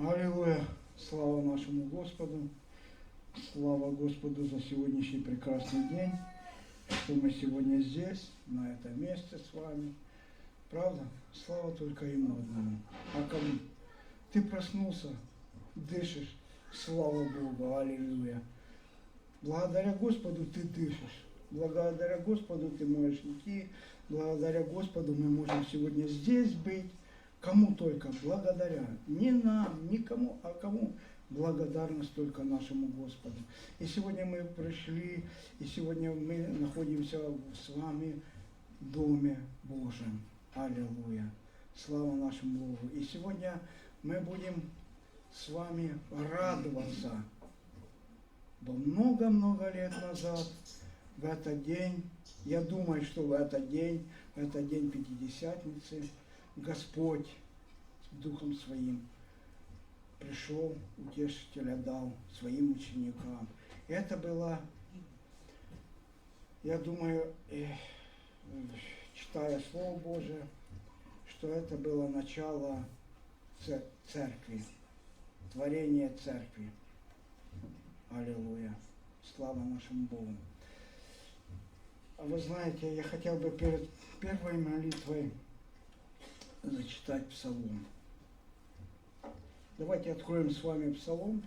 Аллилуйя! Слава нашему Господу! Слава Господу за сегодняшний прекрасный день, что мы сегодня здесь, на этом месте с вами. Правда? Слава только Ему одному. А кому? Ты проснулся, дышишь, слава Богу, аллилуйя. Благодаря Господу ты дышишь. Благодаря Господу ты можешь идти. Благодаря Господу мы можем сегодня здесь быть. Кому только благодаря. Не нам, никому, а кому благодарность только нашему Господу. И сегодня мы пришли, и сегодня мы находимся с вами в Доме Божьем. Аллилуйя. Слава нашему Богу. И сегодня мы будем с вами радоваться. Бо много-много лет назад, в этот день, я думаю, что в этот день, в этот день Пятидесятницы, Господь Духом Своим пришел, утешителя дал своим ученикам. Это было, я думаю, читая Слово Божие, что это было начало церкви, творение церкви. Аллилуйя. Слава нашему Богу. Вы знаете, я хотел бы перед первой молитвой зачитать псалом. Давайте откроем с вами псалом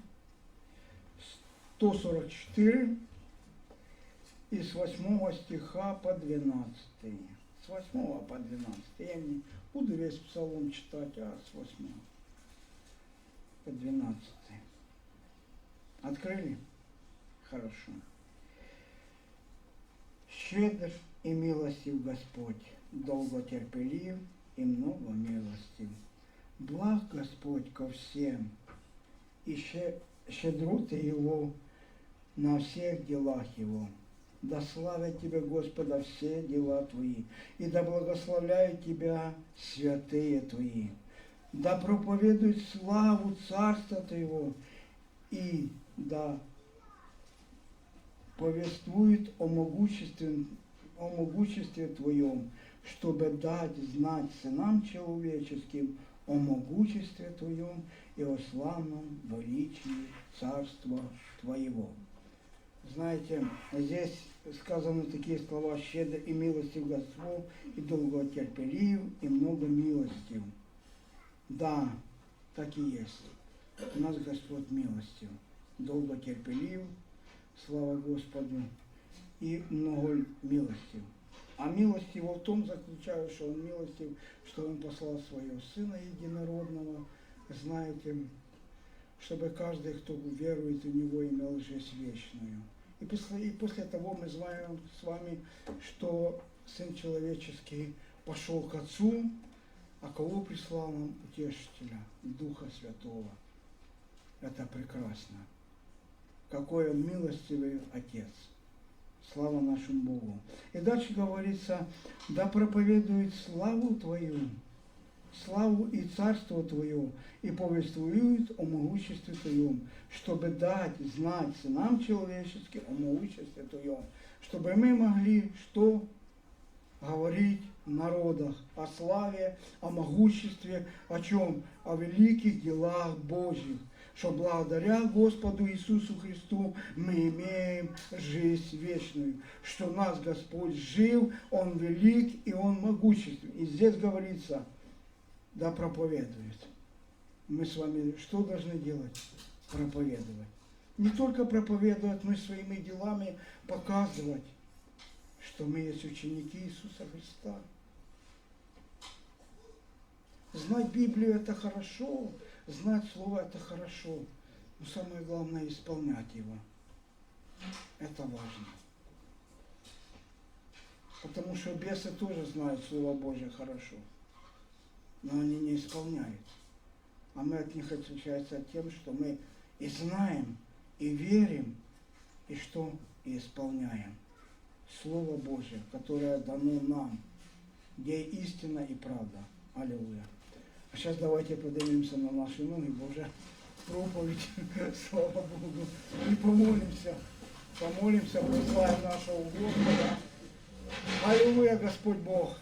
144 и с 8 стиха по 12. С 8 по 12. Я не буду весь псалом читать, а с 8 по 12. Открыли? Хорошо. Щедр и милостив Господь, долго терпелив и много милостив. Благ Господь ко всем, и ще- щедроты Его на всех делах Его. Да славят Тебя, Господа, все дела Твои, и да благословляют Тебя святые Твои. Да проповедуют славу Царства Твоего, и да повествует о могуществе, о могуществе Твоем, чтобы дать знать сынам человеческим о могуществе Твоем и о славном величии Царства Твоего. Знаете, здесь сказаны такие слова «щедр и милостив Господь, и долготерпелив, и много милостив». Да, так и есть. У нас Господь милостив, долготерпелив, слава Господу, и много милостив. А милость его в том заключается, что он милостив, что он послал своего Сына Единородного, знаете, чтобы каждый, кто верует в Него, имел жизнь вечную. И после, и после того мы знаем с вами, что Сын Человеческий пошел к Отцу, а кого прислал нам Утешителя, Духа Святого. Это прекрасно. Какой он милостивый Отец. Слава нашему Богу. И дальше говорится, да проповедует славу Твою, славу и царство Твое, и повествуют о могуществе Твоем, чтобы дать знать сынам человеческим о могуществе Твоем, чтобы мы могли что? Говорить в народах о славе, о могуществе, о чем? О великих делах Божьих что благодаря Господу Иисусу Христу мы имеем жизнь вечную, что нас Господь жив, Он велик и Он могуществен. И здесь говорится, да проповедует. Мы с вами что должны делать? Проповедовать. Не только проповедовать, но и своими делами показывать, что мы есть ученики Иисуса Христа. Знать Библию это хорошо, знать Слово это хорошо, но самое главное исполнять его. Это важно. Потому что бесы тоже знают Слово Божье хорошо, но они не исполняют. А мы от них отличаемся тем, что мы и знаем, и верим, и что и исполняем. Слово Божье, которое дано нам, где истина и правда. Аллилуйя. А сейчас давайте поднимемся на наши ноги, Боже, проповедь, слава Богу, и помолимся, помолимся, прославим нашего Господа. Аллилуйя, Господь Бог.